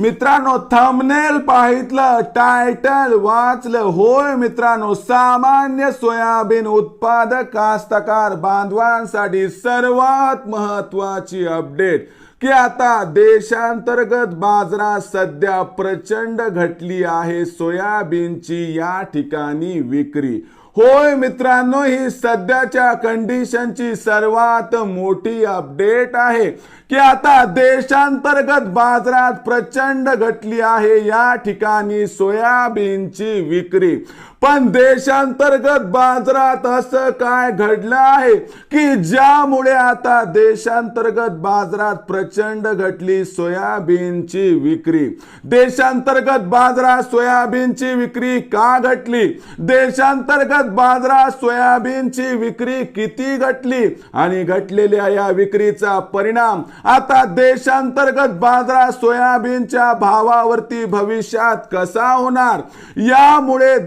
मित्रांनो thumbnail पाहितलं title वाचलं. होय मित्रांनो सामान्य सोयाबीन उत्पादक कास्तकार बांधवांसाठी सर्वात महत्वाची अपडेट की आता देशांतर्गत बाजारात सध्या प्रचंड घटली आहे सोयाबीनची या ठिकाणी विक्री. होय मित्रांनो ही सध्याच्या कंडिशनची सर्वात मोठी अपडेट आहे की आता देशांतर्गत बाजारात प्रचंड घटली आहे. या ठिकाणी सोयाबीनची विक्री. पण देशांतर्गत बाजारात असं काय घडलं आहे की ज्यामुळे आता देशांतर्गत बाजारात प्रचंड घटली सोयाबीनची विक्री? देशांतर्गत बाजारात सोयाबीनची विक्री का घटली? देशांतर्गत बाजारात सोयाबीनची विक्री किती घटली? आणि घटलेल्या या विक्रीचा परिणाम आता देशांतर्गत बाजारात सोयाबीनच्या भावावरती भविष्यात कसा होणार? यामुळे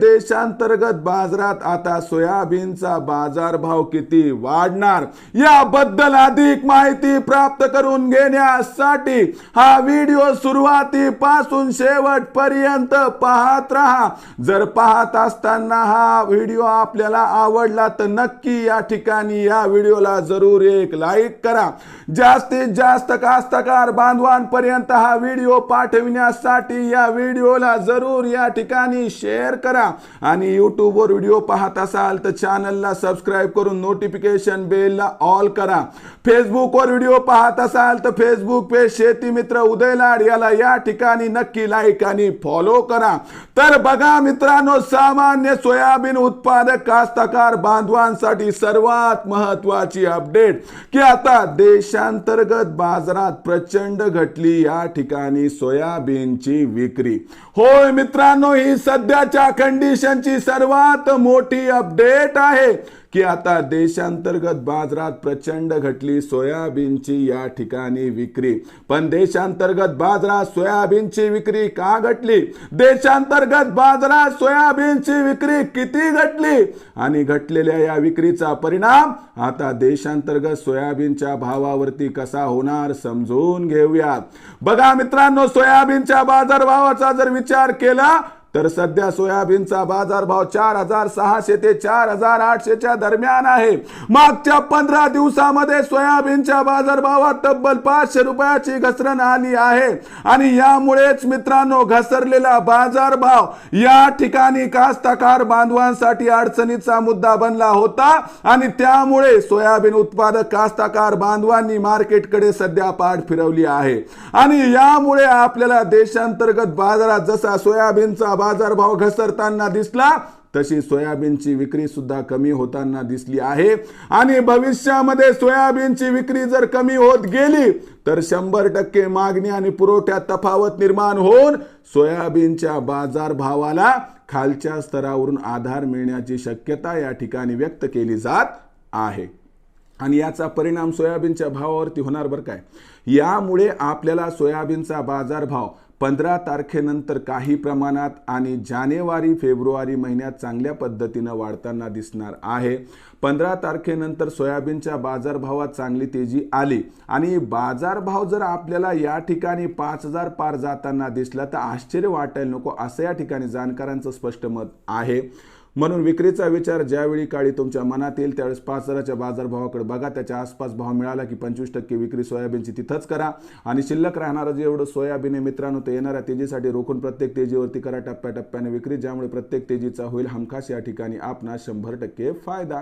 देशांतर्गत बाजारात आता सोयाबीनचा बाजारभाव किती वाढणार? याबद्दल अधिक माहिती प्राप्त करून घेण्यासाठी हा व्हिडिओ सुरुवातीपासून शेवटपर्यंत पाहत राहा. जर पाहत असताना हा व्हिडिओ आपल्याला आवडला तर नक्की या ठिकाणी या व्हिडिओला जरूर एक लाईक करा. जास्तीत जास्त कास्तकार बांधवांपर्यंत हा व्हिडिओ पाठविण्यासाठी या व्हिडिओला जरूर या ठिकाणी शेअर करा. आणि यूट्यूबवर व्हिडिओ पाहत असाल तर चॅनलला सबस्क्राईब करून नोटिफिकेशन बेलला ऑल करा. फेसबुकवर व्हिडिओ पाहत असाल तर फेसबुक पेज शेती मित्र उदय लाड याला या ठिकाणी नक्की लाईक आणि फॉलो करा. तर बघा मित्रांनो सामान्य सोयाबीन उत्पादक कास्तकार बांधवांसाठी सर्वात महत्वाची अपडेट की आता देशांतर्गत बाजारात प्रचंड घटली या ठिकाणी सोयाबीनची विक्री. होय मित्रांनो ही सध्याच्या कंडिशनची सर्वात मोठी अपडेट आहे. की आता देशांतर्गत बाजारात प्रचंड घटली सोयाबीनची या ठिकाणी विक्री. पण देशांतर्गत बाजारात सोयाबीनची विक्री का घटली? देशांतर्गत बाजारात सोयाबीनची विक्री किती घटली? आणि घटलेल्या या विक्रीचा परिणाम आता देशांतर्गत सोयाबीनच्या भावावरती कसा होणार समजून घेऊयात बघा मित्रांनो सोयाबीनच्या बाजारभावाचा जर विचार केला तर सध्या सोयाबीनचा बाजारभाव चार हजार सहाशे ते चार हजार आठशेच्या दरम्यान आहे. मागच्या पंधरा दिवसामध्ये सोयाबीनच्या बाजारभावात तब्बल पाचशे रुपयाची घसरण आली आहे. आणि यामुळेच मित्रांनो घसरलेला बाजारभाव या ठिकाणी कास्तकार बांधवांसाठी अडचणीचा मुद्दा बनला होता. आणि त्यामुळे सोयाबीन उत्पादक कास्तकार बांधवांनी मार्केटकडे सध्या पाठ फिरवली आहे. आणि यामुळे आपल्याला देशांतर्गत बाजारात जसा सोयाबीनचा बाजारभाव घसरताना दिसला तशी सोयाबीनची विक्री सुद्धा कमी होताना दिसली आहे. आणि भविष्यामध्ये सोयाबीनची विक्री जर कमी होत गेली तर शंभर टक्के मागणी आणि पुरवठ्यात तफावत निर्माण होऊन सोयाबीनच्या बाजारभावाला खालच्या स्तरावरून आधार मिळण्याची शक्यता या ठिकाणी व्यक्त केली जात आहे. आणि याचा परिणाम सोयाबीनच्या भावावरती होणार बरं काय? यामुळे आपल्याला सोयाबीनचा बाजारभाव पंधरा तारखेनंतर काही प्रमाणात आणि जानेवारी फेब्रुवारी महिन्यात चांगल्या पद्धतीनं वाढताना दिसणार आहे. पंधरा तारखेनंतर सोयाबीनच्या बाजारभावात चांगली तेजी आली. आणि बाजारभाव जर आपल्याला या ठिकाणी पाच हजार पार जाताना दिसला तर आश्चर्य वाटायला नको असं या ठिकाणी जाणकारांचं स्पष्ट मत आहे. म्हणून विक्रीचा विचार ज्यावेळी काळी तुमच्या मनात येईल त्यावेळेस पाच हजाराच्या बाजारभावाकडे बघा. त्याच्या आसपास भाव मिळाला की पंचवीस टक्के विक्री सोयाबीनची तिथंच करा. आणि शिल्लक राहणारं जे एवढं सोयाबीन आहे मित्रांनो ते येणाऱ्या तेजीसाठी रोखून प्रत्येक तेजीवरती करा टप्प्याटप्प्याने विक्री. ज्यामुळे प्रत्येक तेजीचा होईल हमखास या ठिकाणी आपणास शंभर टक्के फायदा.